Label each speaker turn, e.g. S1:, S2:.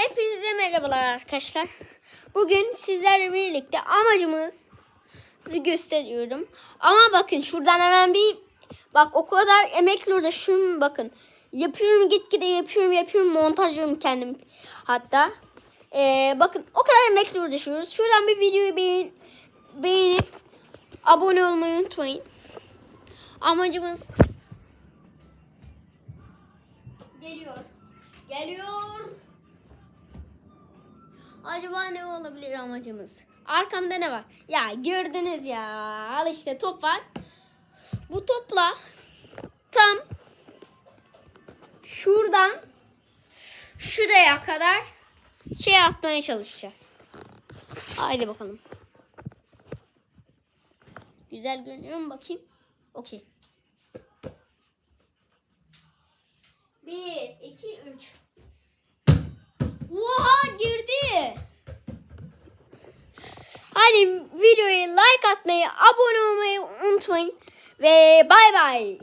S1: Hepinize merhabalar arkadaşlar. Bugün sizlerle birlikte amacımızı gösteriyorum. Ama bakın şuradan hemen bir bak o kadar emekle uğraşıyorum bakın. Yapıyorum gitgide yapıyorum yapıyorum montajlıyorum kendim hatta. Ee, bakın o kadar emekle uğraşıyoruz. Şuradan bir videoyu beğen, beğenip abone olmayı unutmayın. Amacımız geliyor. Geliyor. Acaba ne olabilir amacımız? Arkamda ne var? Ya gördünüz ya. Al işte top var. Bu topla tam şuradan şuraya kadar şey atmaya çalışacağız. Haydi bakalım. Güzel görünüyor mu bakayım? Okey. Hadi videoya like atmayı, abone olmayı unutmayın. Ve bay bay.